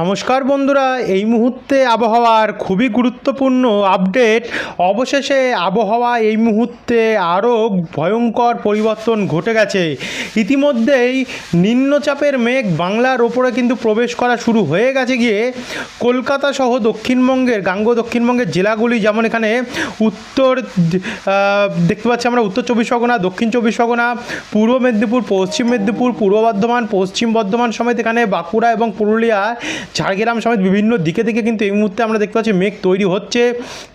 নমস্কার বন্ধুরা, এই মুহূর্তে আবহাওয়ার খুবই গুরুত্বপূর্ণ আপডেট। অবশেষে আবহাওয়া এই মুহূর্তে আরও ভয়ঙ্কর পরিবর্তন ঘটে গেছে। ইতিমধ্যেই নিম্নচাপের মেঘ বাংলার ওপরে কিন্তু প্রবেশ করা শুরু হয়ে গেছে গিয়ে। কলকাতা সহ দক্ষিণবঙ্গের, গাঙ্গ দক্ষিণবঙ্গের জেলাগুলি যেমন এখানে উত্তর দেখতে পাচ্ছি আমরা উত্তর চব্বিশ পরগনা, দক্ষিণ চব্বিশ পরগনা, পূর্ব মেদিনীপুর, পশ্চিম মেদিনীপুর, পূর্ব বর্ধমান, পশ্চিম বর্ধমান সমেত এখানে বাঁকুড়া এবং পুরুলিয়া ঝাড়গ্রাম সমেত বিভিন্ন দিকে দিকে কিন্তু এই মুহূর্তে আমরা দেখতে পাচ্ছি মেঘ তৈরি হচ্ছে।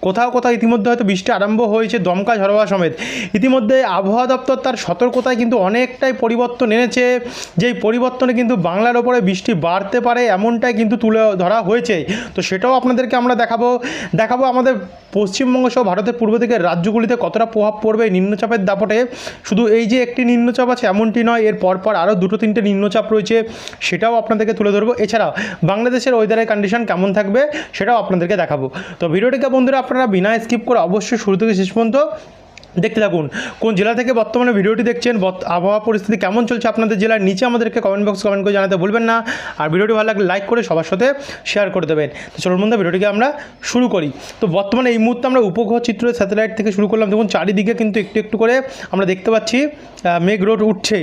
কোথাও কোথাও ইতিমধ্যে হয়তো বৃষ্টি আরম্ভ হয়েছে দমকা ঝড়োয়া সমেত। ইতিমধ্যে আবহাওয়া দপ্তর তার সতর্কতায় কিন্তু অনেকটাই পরিবর্তন এনেছে, যেই পরিবর্তনে কিন্তু বাংলার ওপরে বৃষ্টি বাড়তে পারে এমনটাই কিন্তু তুলে ধরা হয়েছে। তো সেটাও আপনাদেরকে আমরা দেখাবো। দেখাবো আমাদের পশ্চিমবঙ্গ সহ ভারতের পূর্ব দিকের রাজ্যগুলিতে কতটা প্রভাব পড়বে এই নিম্নচাপের দাপটে। শুধু এই যে একটি নিম্নচাপ আছে এমনটি নয়, এর পরপর আরও দুটো তিনটে নিম্নচাপ রয়েছে, সেটাও আপনাদেরকে তুলে ধরবো। এছাড়াও বাংলাদেশের ওয়েদারের কন্ডিশন কেমন থাকবে সেটাও আপনাদেরকে দেখাবো। তো ভিডিওটিকে বন্ধুরা আপনারা বিনা স্কিপ করে অবশ্যই শুরু থেকে শেষ পর্যন্ত দেখতে থাকুন। কোন জেলা থেকে বর্তমানে ভিডিওটি দেখছেন আবহাওয়া পরিস্থিতি কেমন চলছে আপনাদের জেলার নিচে আমাদেরকে কমেন্ট বক্স কমেন্ট করে জানাতে ভুলবেন না। আর ভিডিওটি ভালো লাগলে লাইক করে সবার সাথে শেয়ার করে দেবেন। তো চলুন বন্ধু ভিডিওটিকে আমরা শুরু করি। তো বর্তমানে এই মুহূর্তে আমরা উপগ্রহ চিত্র স্যাটেলাইট থেকে শুরু করলাম। দেখুন, চারিদিকে কিন্তু একটু একটু করে আমরা দেখতে পাচ্ছি মেঘ রোড উঠছে।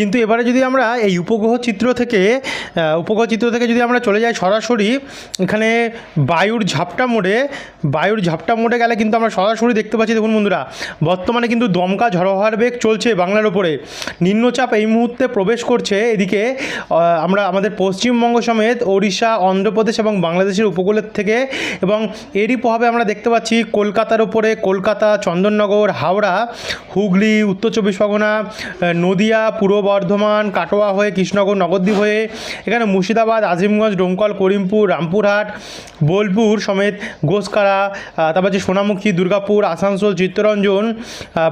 কিন্তু এবারে যদি আমরা এই উপগ্রহ চিত্র থেকে উপগ্রহ চিত্র থেকে যদি আমরা চলে যাই সরাসরি, এখানে বায়ুর ঝাপটা মোড়ে, বায়ুর ঝাপটা মোড়ে গেলে কিন্তু আমরা সরাসরি দেখতে পাচ্ছি, দেখুন বন্ধুরা, বর্তমানে কিন্তু দমকা ঝড়ো হওয়ার বেগ চলছে বাংলার ওপরে। নিম্নচাপ এই মুহূর্তে প্রবেশ করছে এদিকে আমরা, আমাদের পশ্চিমবঙ্গ সমেত ওড়িশা, অন্ধ্রপ্রদেশ এবং বাংলাদেশের উপকূলের থেকে এবং এরই প্রভাবে আমরা দেখতে পাচ্ছি কলকাতার ওপরে, কলকাতা, চন্দননগর, হাওড়া, হুগলি, উত্তর চব্বিশ পরগনা নদিয়া, পূর্ব বর্ধমান, কাটোয়া হয়ে কৃষ্ণনগর নবদ্বীপ হয়ে এখানে মুর্শিদাবাদ, আজিমগঞ্জ, ডোমকল, করিমপুর, রামপুরহাট, বোলপুর সমেত গোসকারা তারপর হচ্ছে সোনামুখী, দুর্গাপুর, আসানসোল, চিত্তরঞ্জন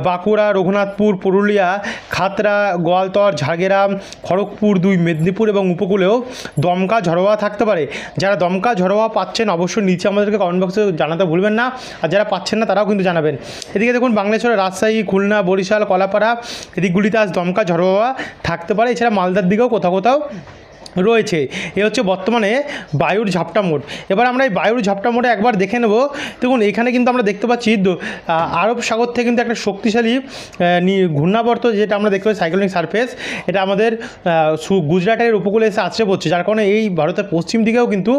বাঁকুড়া, রঘুনাথপুর, পুরুলিয়া খাতরা গোয়ালতর, ঝাড়গ্রাম, খড়গপুর, দুই মেদিনীপুর এবং উপকূলেও দমকা ঝড়োয়া থাকতে পারে। যারা দমকা ঝড়োয়া পাচ্ছেন অবশ্যই নিচে আমাদেরকে কমেন্ট বক্সে জানাতে ভুলবেন না। আর যারা পাচ্ছেন না, তারাও কিন্তু জানাবেন। এদিকে দেখুন বাংলাদেশের রাজশাহী, খুলনা, বরিশাল, কলাপাড়া, এদিকগুলিতে আজ দমকা ঝড়োয়া থাকতে পারে। এছাড়া মালদার দিকেও কোথাও কোথাও রয়েছে। এ হচ্ছে বর্তমানে বায়ুর ঝাপটা মোড়। এবার আমরা এই বায়ুর ঝাপটা মোড়ে একবার দেখে নেব। দেখুন, এখানে কিন্তু আমরা দেখতে পাচ্ছি আরব সাগর থেকে কিন্তু একটা শক্তিশালী ঘূর্ণাবর্ত যেটা আমরা দেখতে পাচ্ছি সাইক্লোনিক সারফেস এটা আমাদের গুজরাটের উপকূলে এসে আছড়ে পড়ছে যার কারণে এই ভারতের পশ্চিম দিকেও কিন্তু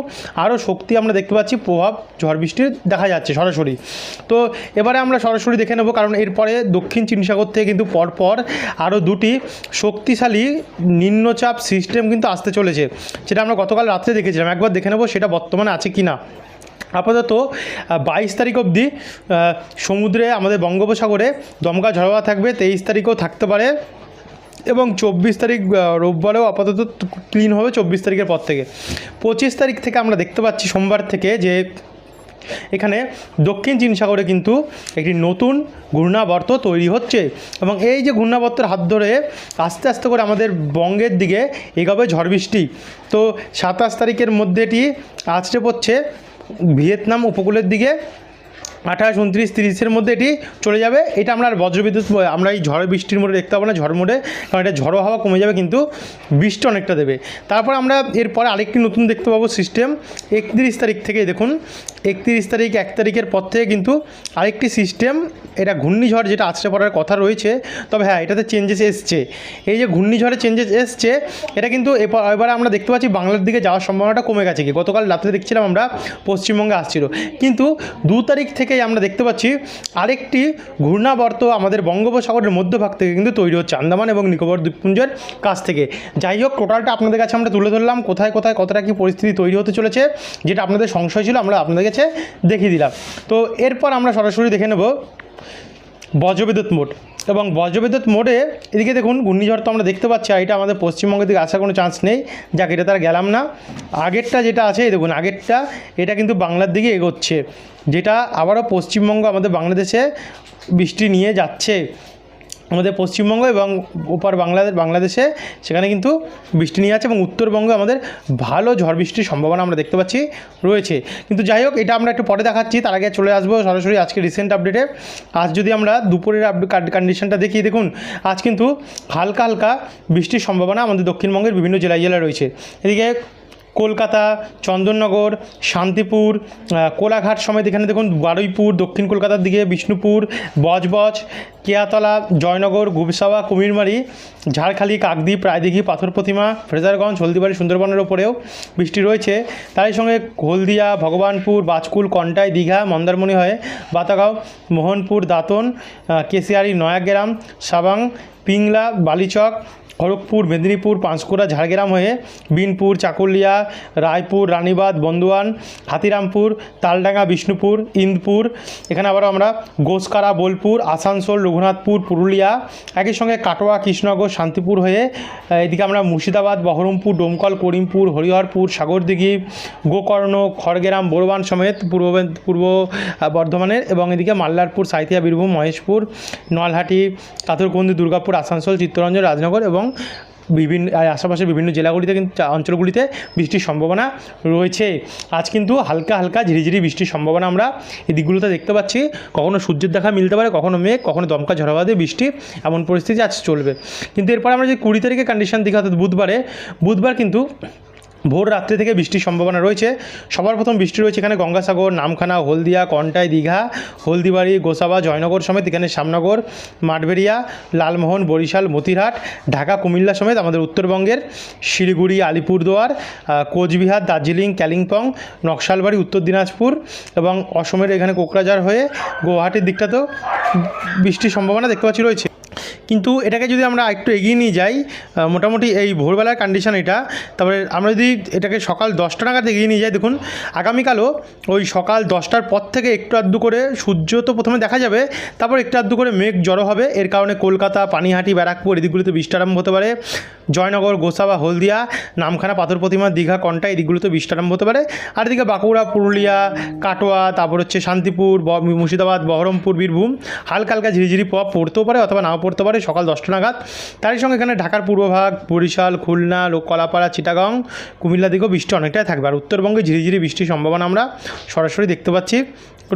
আরও শক্তি আমরা দেখতে পাচ্ছি, প্রভাব, ঝড় বৃষ্টির দেখা যাচ্ছে সরাসরি। তো এবারে আমরা সরাসরি দেখে নেব, কারণ এরপরে দক্ষিণ চীন সাগর থেকে কিন্তু পরপর আরও দুটি শক্তিশালী নিম্নচাপ সিস্টেম কিন্তু আসতে চলেছে সেটা আমরা গতকাল রাত্রে দেখেছিলাম। একবার দেখে নেব সেটা বর্তমানে আছে কি না আপাতত বাইশ তারিখ অবধি সমুদ্রে আমাদের বঙ্গোপসাগরে দমকা ঝড়োয়া থাকবে, তেইশ তারিখও থাকতে পারে এবং চব্বিশ তারিখ রোববারেও আপাতত ক্লিন হবে চব্বিশ তারিখের পর থেকে। পঁচিশ তারিখ থেকে আমরা দেখতে পাচ্ছি সোমবার থেকে যে এখানে দক্ষিণ চীন সাগরে কিন্তু একটি নতুন ঘূর্ণাবর্ত তৈরি হচ্ছে এবং এই যে ঘূর্ণাবর্তের হাত ধরে আস্তে আস্তে করে আমাদের বঙ্গের দিকে এগোবে ঝড় বৃষ্টি। তো সাতাশ তারিখের মধ্যেটি আছড়ে পড়ছে ভিয়েতনাম উপকূলের দিকে। আঠাশ, উনত্রিশ, তিরিশের মধ্যে এটি চলে যাবে। এটা আমরা আর বজ্রবিদ্যুৎ, আমরা এই ঝড় বৃষ্টির মোড়ে দেখতে পাবো না ঝড় মোড়ে, কারণ এটা ঝড়ো হাওয়া কমে যাবে কিন্তু বৃষ্টি অনেকটা দেবে। তারপর আমরা এরপরে আরেকটি নতুন দেখতে পাবো সিস্টেম একত্রিশ তারিখ থেকে দেখুন, একত্রিশ তারিখ, এক তারিখের পর থেকে কিন্তু আরেকটি সিস্টেম এটা ঘূর্ণিঝড় যেটা আছড়ে পড়ার কথা রয়েছে, তবে হ্যাঁ এটাতে চেঞ্জেস এসছে। এই যে ঘূর্ণিঝড়ে চেঞ্জেস এসছে, এটা কিন্তু এবার আমরা দেখতে পাচ্ছি বাংলার দিকে যাওয়ার সম্ভাবনাটা কমে গেছে। কি গতকাল রাত্রে দেখছিলাম আমরা পশ্চিমবঙ্গে আসছিল। কিন্তু দু তারিখ থেকেই আমরা দেখতে পাচ্ছি আরেকটি ঘূর্ণাবর্ত আমাদের বঙ্গোপসাগরের মধ্যভাগ থেকে কিন্তু তৈরি হচ্ছে, আন্দামান এবং নিকোবর দ্বীপপুঞ্জের কাছ থেকে। যাই হোক, টোটালটা আপনাদের কাছে আমরা তুলে ধরলাম, কোথায় কোথায় কতটা কী পরিস্থিতি তৈরি হতে চলেছে, যেটা আপনাদের সংশয় ছিল, আমরা আপনাদের কাছে দেখিয়ে দিলাম। তো এরপর আমরা সরাসরি দেখে নেব বজ্রবিদ্যুৎ মোড। এবং বজ্রবিদ্যুৎ মোডে এদিকে দেখুন ঘূর্ণিঝড় তো আমরা দেখতে পাচ্ছি, আর এটা আমাদের পশ্চিমবঙ্গের দিকে আসার কোনো চান্স নেই। যাক, এটা তারা গেলাম না। আগেরটা যেটা আছে দেখুন, আগেরটা, এটা কিন্তু বাংলার দিকে এগোচ্ছে। যেটা আবারও পশ্চিমবঙ্গ, আমাদের বাংলাদেশে বৃষ্টি নিয়ে যাচ্ছে। আমাদের পশ্চিমবঙ্গ এবং ওপার বাংলাদেশ, বাংলাদেশে সেখানে কিন্তু বৃষ্টি নিয়ে আছে এবং উত্তরবঙ্গে আমাদের ভালো ঝড় বৃষ্টির সম্ভাবনা আমরা দেখতে পাচ্ছি, রয়েছে। কিন্তু যাই হোক, এটা আমরা একটু পরে দেখাচ্ছি, তার আগে চলে আসব সরাসরি আজকে রিসেন্ট আপডেটে আজ যদি আমরা দুপুরের আপডেট কন্ডিশনটা দেখি, দেখুন, আজ কিন্তু হালকা হালকা বৃষ্টির সম্ভাবনা আমাদের দক্ষিণবঙ্গের বিভিন্ন জেলায় জেলায় রয়েছে। এদিকে কলকাতা, চন্দননগর, শান্তিপুর কোলাঘাট সমেত এখানে দেখুন বারুইপুর, দক্ষিণ কলকাতার দিকে বিষ্ণুপুর, বজবজ, কেয়াতলা, জয়নগর, গুবসাওয়া, কুমিরমারি, ঝাড়খালি, কাকদ্বীপ, রায়দিঘি, পাথর প্রতিমা, ফ্রেজারগঞ্জ, হলদিবাড়ি, সুন্দরবনের ওপরেও বৃষ্টি রয়েছে। তারই সঙ্গে হলদিয়া, ভগবানপুর, বাজকুল, কন্টাই, দীঘা, মন্দারমণি হয়ে বাতাগাঁও, মোহনপুর, দাঁতন কেশিয়ারি, নয়াগ্রাম, সাবাং, পিংলা, বালিচক খড়গপুর, মেদিনীপুর, পাঁশকুড়া, ঝাড়গ্রাম হয়ে বিনপুর, চাকুলিয়া, রায়পুর রানীবাদ বন্দুয়ান হাতিরামপুর, তালডাঙ্গা, বিষ্ণুপুর, ইন্দপুর, এখানে আবার আমরা গোসকারা, বোলপুর, আসানসোল, রঘুনাথপুর, পুরুলিয়া, একই সঙ্গে কাটোয়া, কৃষ্ণনগর, শান্তিপুর হয়ে এদিকে আমরা মুর্শিদাবাদ, বহরমপুর, ডোমকল, করিমপুর, হরিহরপুর, সাগরদিঘি, গোকর্ণ, খড়গ্রাম বোরবান সমেত পূর্ব পূর্ব বর্ধমানের এবং এদিকে মাল্লারপুর, সাঁইথিয়া, বীরভূম, মহেশপুর, নলহাটি, কাতরকন্দি, দুর্গাপুর, আসানসোল, চিত্তরঞ্জন, রাজনগর এবং বিভিন্ন আশেপাশের বিভিন্ন জেলাগুলিতে কিন্তু অঞ্চলগুলিতে বৃষ্টির সম্ভাবনা রয়েছে। আজ কিন্তু হালকা হালকা ঝিরিঝিরি বৃষ্টির সম্ভাবনা আমরা এই দিকগুলোতে দেখতে পাচ্ছি। কখনও সূর্যের দেখা মিলতে পারে, কখনো মেঘ, কখনো দমকা ঝড়াবাদে বৃষ্টি, এমন পরিস্থিতি আজ চলবে। কিন্তু এরপর আমরা যে কুড়ি তারিখে কন্ডিশন দেখি, অর্থাৎ বুধবারে, বুধবার কিন্তু ভোর রাত্রি থেকে বৃষ্টির সম্ভাবনা রয়েছে। সবার প্রথম বৃষ্টি রয়েছে এখানে গঙ্গাসাগর, নামখানা, হলদিয়া, কন্টাই, দীঘা, হলদিবাড়ি, গোসাবা, জয়নগর সমেত এখানে শ্যামনগর, মাঠবেড়িয়া, লালমোহন, বরিশাল, মতিরহাট, ঢাকা, কুমিল্লা সমেত আমাদের উত্তরবঙ্গের শিলিগুড়ি, আলিপুরদুয়ার কোচবিহার, দার্জিলিং কালিম্পং নকশালবাড়ি, উত্তর দিনাজপুর এবং অসমের এখানে কোকরাঝাড় হয়ে গুয়াহাটির দিকটাতেও বৃষ্টির সম্ভাবনা দেখতে পাচ্ছি রয়েছে। কিন্তু এটাকে যদি আমরা একটু এগিয়ে নিয়ে যাই মোটামুটি এই ভোরবেলার কন্ডিশন এটা। তারপরে আমরা যদি এটাকে সকাল দশটা নাগাদ এগিয়ে নিয়ে যাই, দেখুন, আগামীকালও ওই সকাল দশটার পর থেকে একটু আধটু করে সূর্য তো প্রথমে দেখা যাবে, তারপর একটু আধটু করে মেঘ জড়ো হবে। এর কারণে কলকাতা, পানিহাটি, ব্যারাকপুর এদিকগুলোতে বৃষ্টি আরম্ভ হতে পারে। জয়নগর গোসাবা হলদিয়া, নামখানা, পাথর প্রতিমা, দীঘা, কন্টা এদিকগুলোতে বৃষ্টি আরম্ভ হতে পারে। আর এদিকে বাঁকুড়া, পুরুলিয়া, কাটোয়া, তারপর হচ্ছে শান্তিপুর মুর্শিদাবাদ, বহরমপুর, বীরভূম, হালকা হালকা ঝিরিঝিরি পড়তেও পারে অথবা নাও পড়তে পারে। সকাল দশটা নাগাদ। তারই সঙ্গে এখানে ঢাকার পূর্বভাগ, বরিশাল, খুলনা কলাপাড়া, চিটাগং কুমিল্লা দিকেও বৃষ্টি অনেকটাই থাকবে। আর উত্তরবঙ্গে ঝিরিঝিরি বৃষ্টির সম্ভাবনা আমরা সরাসরি দেখতে পাচ্ছি।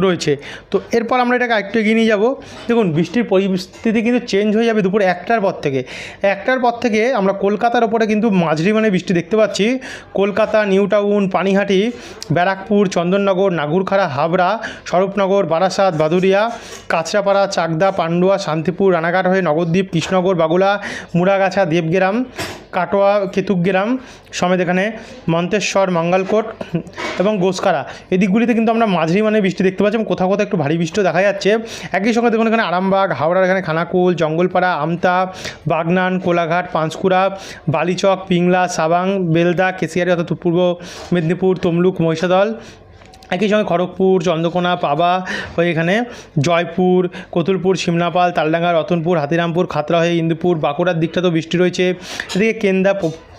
রয়েছে। তো এরপর আমরা এটাকে আরেকটু এগিয়ে নিয়ে যাব। দেখুন, বৃষ্টির পরিস্থিতি কিন্তু চেঞ্জ হয়ে যাবে দুপুর একটার পর থেকে। একটার পর থেকে আমরা কলকাতার ওপরে কিন্তু মাঝারি মানে বৃষ্টি দেখতে পাচ্ছি। কলকাতা, নিউ টাউন, পানিহাটি, ব্যারাকপুর, চন্দননগর, নাগুরখাড়া, হাবড়া, স্বরূপনগর, বারাসাত বাদুরিয়া কাঁচরাপাড়া, চাকদা, পান্ডুয়া, শান্তিপুর, রানাঘাট হয়ে নগরদ্বীপ কৃষ্ণনগর বাগুলা মুড়াগাছা, দেবগ্রাম কাটোয়া কেতুগ্রাম সমেত এখানে মন্তেশ্বর, মঙ্গলকোট এবং গোসকারা। এই দিকগুলিতে কিন্তু আমরা মাঝারি মানে বৃষ্টি দেখতে পাচ্ছি এবং কোথাও কোথাও একটু ভারী বৃষ্টিও দেখা যাচ্ছে। একই সঙ্গে দেখুন এখানে আরামবাগ, হাওড়ার এখানে খানাকুল, জঙ্গলপাড়া, আমতা, বাগনান, কোলাঘাট, পাঁশকুড়া, বালিচক, পিংলা, সাবাং, বেলদা, কেশিয়ারি অর্থাৎ পূর্ব মেদিনীপুর, তমলুক, মহিষাদল একই সঙ্গে খড়গপুর, চন্দ্রকোনা, পাবা হয়ে এখানে জয়পুর, কতুলপুর সিমনাপাল তালডাঙ্গা, রতনপুর, হাতিরামপুর, খাতড়া হয়ে ইন্দুপুর, বাঁকুড়ার দিকটা তো বৃষ্টি রয়েছে। এদিকে কেন্দা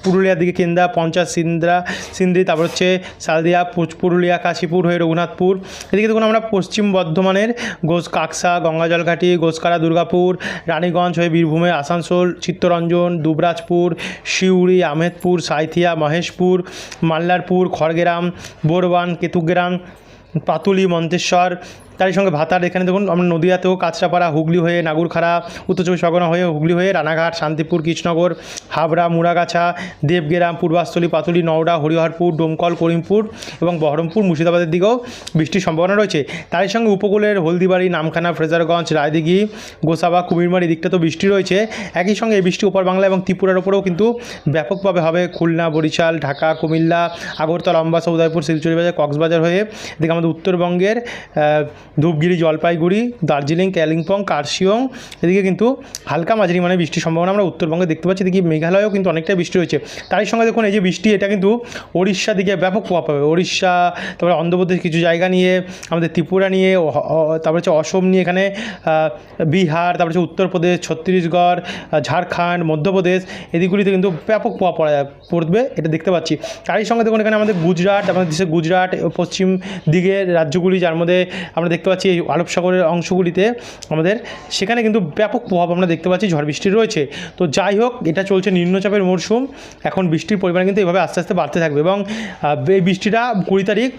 পুরুলিয়ার দিকে কেন্দ্রা পঞ্চাশ সিন্দ্রা, সিন্দ্রি, তারপর হচ্ছে সালদিয়া পুরুলিয়া, কাশীপুর, হয়ে রঘুনাথপুর। এদিকে দেখুন আমরা পশ্চিম বর্ধমানের গোস, কাকসা, গঙ্গাজলঘাটি, গোসকারা, দুর্গাপুর, রানীগঞ্জ হয়ে বীরভূমে আসানসোল, চিত্তরঞ্জন, দুবরাজপুর শিউড়ি আহমেদপুর সাঁইথিয়া, মহেশপুর, মাল্লারপুর, খড়গ্রাম বোরবান কেতুগ্রাম, পাতুলি, মন্তেশ্বর তারই সঙ্গে ভাতার এখানে দেখুন, আমরা নদীয়াতেও কাঁচরাপাড়া, হুগলি হয়ে নাগুরখাড়া, উত্তর চব্বিশ পরগনা হয়ে হুগলি হয়ে রানাঘাট, শান্তিপুর, কৃষ্ণনগর, হাবড়া, মুড়াগাছা, দেবগেরাম পূর্বাস্থলী পাতুলি, নওড়া, হরিহরপুর, ডোমকল, করিমপুর এবং বহরমপুর, মুর্শিদাবাদের দিকেও বৃষ্টির সম্ভাবনা রয়েছে। তারই সঙ্গে উপকূলের হলদিবাড়ি, নামখানা, ফ্রেজারগঞ্জ, রায়দিঘি, গোসাবা, কুমিরমারি দিকটা তো বৃষ্টি রয়েছে। একই সঙ্গে এই বৃষ্টি উপর বাংলা এবং ত্রিপুরার ওপরেও কিন্তু ব্যাপকভাবে হবে। খুলনা, বরিশাল, ঢাকা, কুমিল্লা, আগরতলা অম্বাসা উদয়পুর, শিলচুরি বাজার, কক্সবাজার হয়ে এদিকে আমাদের উত্তরবঙ্গের ধূপগিরি, জলপাইগুড়ি, দার্জিলিং কালিম্পং কার্শিয়ং, এদিকে কিন্তু হালকা মাঝারি মানে বৃষ্টির সম্ভাবনা আমরা উত্তরবঙ্গে দেখতে পাচ্ছি। এদিকে মেঘালয়েও কিন্তু অনেকটাই বৃষ্টি হয়েছে। তারই সঙ্গে দেখুন, এই যে বৃষ্টি, এটা কিন্তু ওড়িশা দিকে ব্যাপক প্রভাব পাবে। ওড়িশা, তারপরে অন্ধ্রপ্রদেশ কিছু জায়গা নিয়ে, আমাদের ত্রিপুরা নিয়ে তারপরে হচ্ছে অসম নিয়ে এখানে বিহার, তারপরে হচ্ছে উত্তরপ্রদেশ, ছত্তিশগড় ঝাড়খণ্ড, মধ্যপ্রদেশ, এদিকগুলিতে কিন্তু ব্যাপক প্রভাব পড়া, পড়বে, এটা দেখতে পাচ্ছি। তারই সঙ্গে দেখুন, এখানে আমাদের গুজরাট, আমাদের দেশের গুজরাট, পশ্চিম দিকের রাজ্যগুলি, যার মধ্যে আমরা দেখতে দেখতে পাচ্ছি এই আরব সাগরের অংশগুলিতে আমাদের। সেখানে কিন্তু ব্যাপক প্রভাব আমরা দেখতে পাচ্ছি, ঝড় বৃষ্টি রয়েছে। তো যাই হোক, এটা চলছে নিম্নচাপের মরশুম এখন বৃষ্টির পরিমাণ কিন্তু এভাবে আস্তে আস্তে বাড়তে থাকবে এবং এই বৃষ্টিটা কুড়ি তারিখ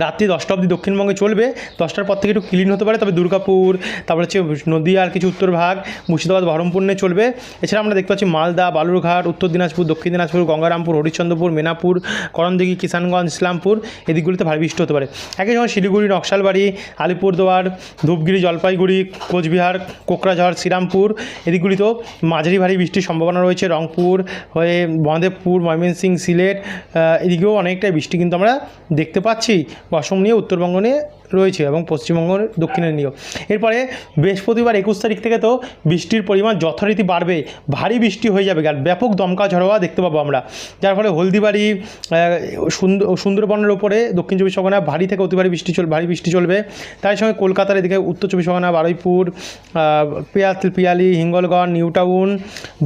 রাত্রি দশটা অবধি দক্ষিণবঙ্গে চলবে। দশটার পর থেকে একটু ক্লিন হতে পারে, তবে দুর্গাপুর, তারপরে হচ্ছে নদীয়ার কিছু উত্তর ভাগ, মুর্শিদাবাদ, বহরমপুর নিয়ে চলবে। এছাড়া আমরা দেখতে পাচ্ছি মালদা, বালুরঘাট, উত্তর দিনাজপুর, দক্ষিণ দিনাজপুর, গঙ্গারামপুর, হরিশ্চন্দ্রপুর, মেনাপুর, করণদিঘি, কিষানগঞ্জ, ইসলামপুর, এদিকগুলিতে ভারী বৃষ্টি হতে পারে। একই সময় শিলিগুড়ি, নকশালবাড়ি, আলিপুরদুয়ার, ধূপগিরি, জলপাইগুড়ি, কোচবিহার, কোকরাঝড়, শ্রীরামপুর, এদিকগুলিতেও মাঝারি ভারী বৃষ্টির সম্ভাবনা রয়েছে। রংপুর হয়ে মহাদেবপুর ময়মনসিংহ, সিলেট এদিকেও অনেকটাই বৃষ্টি কিন্তু আমরা দেখতে পাচ্ছি। অসম নিয়ে উত্তরবঙ্গ নিয়ে রয়েছে এবং পশ্চিমবঙ্গের দক্ষিণে নিয়েও। এরপরে বৃহস্পতিবার একুশ তারিখ থেকে তো বৃষ্টির পরিমাণ যথারীতি বাড়বে, ভারী বৃষ্টি হয়ে যাবে আর ব্যাপক দমকা ঝড়োয়া দেখতে পাবো আমরা। যার ফলে হলদিবাড়ি সুন্দর সুন্দরবনের ওপরে দক্ষিণ চব্বিশ পরগনা ভারী থেকে অতি ভারী বৃষ্টি চল, ভারী বৃষ্টি চলবে। তার সঙ্গে কলকাতার এদিকে উত্তর চব্বিশ পরগনা, বারুইপুর পিয়ালি হিঙ্গলগড় নিউ টাউন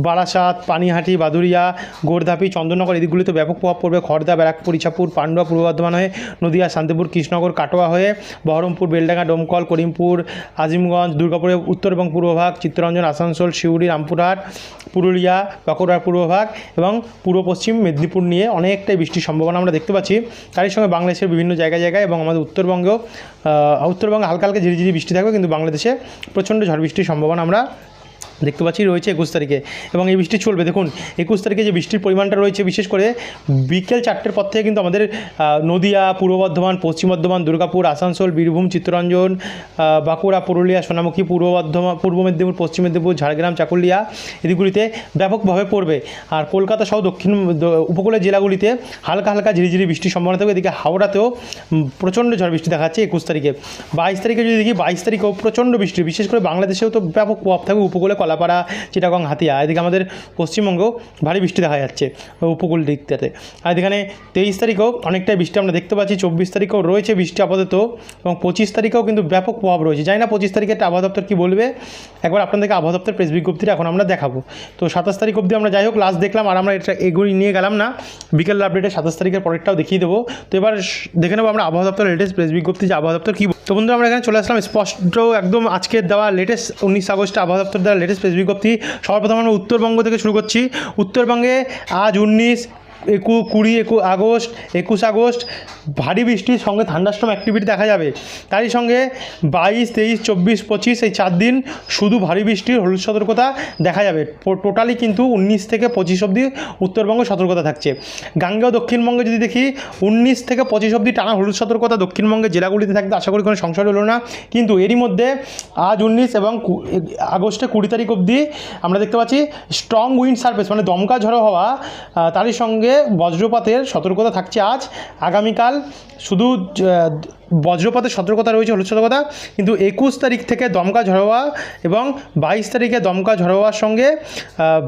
বারাসাত, পানিহাটি বাদুরিয়া গোরধাপি, চন্দননগর এদিকগুলিতে ব্যাপক প্রভাব পড়বে। খড়দা ব্যারাকপুর, ইছাপুর, পান্ডুয়া, পূর্ব বর্ধমান হয়ে নদিয়া, শান্তিপুর, কৃষ্ণনগর, কাটোয়া হয়ে বহরমপুর, বেলডাঙ্গা, ডোমকল, করিমপুর, আজিমগঞ্জ দুর্গাপুরের উত্তর এবং পূর্বভাগ চিত্তরঞ্জন, আসানসোল শিউড়ি রামপুরহাট, পুরুলিয়া, বাঁকুড়ার পূর্বভাগ এবং পূর্ব পশ্চিম মেদিনীপুর নিয়ে অনেকটাই বৃষ্টির সম্ভাবনা আমরা দেখতে পাচ্ছি। তারই সঙ্গে বাংলাদেশের বিভিন্ন জায়গায় জায়গায় এবং আমাদের উত্তরবঙ্গেও উত্তরবঙ্গে হালকা হালকা ঝিরিঝিরি বৃষ্টি থাকবে, কিন্তু বাংলাদেশে প্রচণ্ড ঝড় বৃষ্টির সম্ভাবনা আমরা দেখতে পাচ্ছি রয়েছে একুশ তারিখে। এবং এই বৃষ্টি চলবে। দেখুন, একুশ তারিখে যে বৃষ্টির পরিমাণটা রয়েছে, বিশেষ করে বিকেল চারটের পর থেকে কিন্তু আমাদের নদিয়া, পূর্ব বর্ধমান, পশ্চিম বর্ধমান, দুর্গাপুর, আসানসোল, বীরভূম, চিত্তরঞ্জন বাঁকুড়া, পুরুলিয়া, সোনামুখী, পূর্ব বর্ধমান, পূর্ব মেদিনীপুর, পশ্চিম মেদিনীপুর, ঝাড়গ্রাম, চাকুলিয়া এদিকগুলিতে ব্যাপকভাবে পড়বে। আর কলকাতা সহ দক্ষিণ উপকূলের জেলাগুলিতে হালকা হালকা ঝিরিঝিরি বৃষ্টির সম্ভাবনা থাকবে। এদিকে হাওড়াতেও প্রচণ্ড ঝড় বৃষ্টি দেখাচ্ছে একুশ তারিখে। বাইশ তারিখে যদি দেখি, বাইশ তারিখেও প্রচণ্ড বৃষ্টি। বিশেষ করে বাংলাদেশেও তো ব্যাপক প্রভাব থাকবে উপকূলে কলাপাড়া, চিটাগং, হাতিয়া, এদিকে আমাদের পশ্চিমবঙ্গেও ভারী বৃষ্টি দেখা যাচ্ছে উপকূল দিকটাতে আর এখানে তেইশ তারিখেও অনেকটাই বৃষ্টি আমরা দেখতে পাচ্ছি, চব্বিশ তারিখেও রয়েছে বৃষ্টি আপাতত, এবং পঁচিশ তারিখেও কিন্তু ব্যাপক প্রভাব রয়েছে। জানি না পঁচিশ তারিখে একটা আবহাওয়া দপ্তর কী বলবে, একবার আপনাদেরকে আবহাওয়া দপ্তর প্রেস বিজ্ঞপ্তিটা এখন আমরা দেখাবো। তো সাতাশ তারিখ অবধি আমরা যাই হোক লাস্ট দেখলাম, আর আমরা এটা এগুলি নিয়ে গেলাম না বিকেল আপডেটে সাতাশ তারিখের পরেরটাও দেখিয়ে দেবো। তো এবার দেখে নেব আমরা আবহাওয়া দপ্তর লেটেস্ট প্রেস বিজ্ঞপ্তি যে আবহাওয়া দপ্তর কী তো বন্ধু আমরা এখানে চলে আসলাম স্পষ্ট একদম আজকের দেওয়া লেটেস্ট উনিশ আগস্টে আবহাওয়া দপ্তর দেওয়া লেটেস্ট প্রেস বিজ্ঞপ্তি সর্বপ্রথম আমরা উত্তরবঙ্গ থেকে শুরু করছি। উত্তরবঙ্গে আজ উনিশ একু কুড়ি, একু আগস্ট, একুশ আগস্ট, ভারী বৃষ্টির সঙ্গে থান্ডাস্টম অ্যাক্টিভিটি দেখা যাবে। তারই সঙ্গে বাইশ, তেইশ, চব্বিশ, পঁচিশ এই চার দিন শুধু ভারী বৃষ্টির হলুদ সতর্কতা দেখা যাবে। টোটালি কিন্তু উনিশ থেকে পঁচিশ অবধি উত্তরবঙ্গ সতর্কতা থাকছে। গাঙ্গেয় দক্ষিণবঙ্গে যদি দেখি, উনিশ থেকে পঁচিশ অবধি টানা হলুদ সতর্কতা দক্ষিণবঙ্গের জেলাগুলিতে থাকতে আশা করি কোনো সংশয় হলো না। কিন্তু এরই মধ্যে আজ উনিশ এবং আগস্টে কুড়ি তারিখ অবধি আমরা দেখতে পাচ্ছি স্ট্রং উইন্ড সার্ফেস মানে দমকা ঝড়ো হওয়া তারই সঙ্গে বজ্রপাতের সতর্কতা থাকছে আজ। আগামীকাল শুধু বজ্রপাতের সতর্কতা রয়েছে, হলুদ সতর্কতা, কিন্তু একুশ তারিখ থেকে দমকা ঝড়ো হওয়া এবং বাইশ তারিখে দমকা ঝড়ো হওয়ার সঙ্গে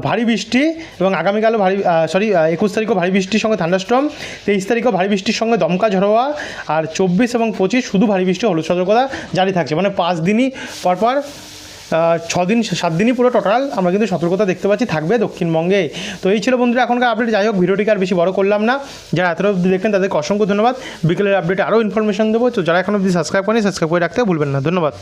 ভারী বৃষ্টি এবং আগামীকালও ভারী সরি একুশ তারিখও ভারী বৃষ্টির সঙ্গে থান্ডাস্ট্রম তেইশ তারিখও ভারী বৃষ্টির সঙ্গে দমকা ঝড়ো হওয়া আর চব্বিশ এবং পঁচিশ শুধু ভারী বৃষ্টি হলুদ সতর্কতা জারি থাকছে। মানে পাঁচ দিনই পরপর আহ, ছ দিন সাত দিনই পুরো টোটাল আমরা কিন্তু সতর্কতা দেখতে পাচ্ছি থাকবে দক্ষিণবঙ্গে তো এই ছিল বন্ধুরা এখনকার আপডেট যাই হোক ভিডিওটিকে আর বেশি বড় করলাম না। যারা এত অব্দি দেখলেন তাদেরকে অসংখ্য ধন্যবাদ। বিকেলের আপডেটে আরও ইনফরমেশন দেবো। তো যারা এখন অব্দি সাবস্ক্রাইব করেনি সাবস্ক্রাইব করে রাখতে ভুলবেন না। ধন্যবাদ।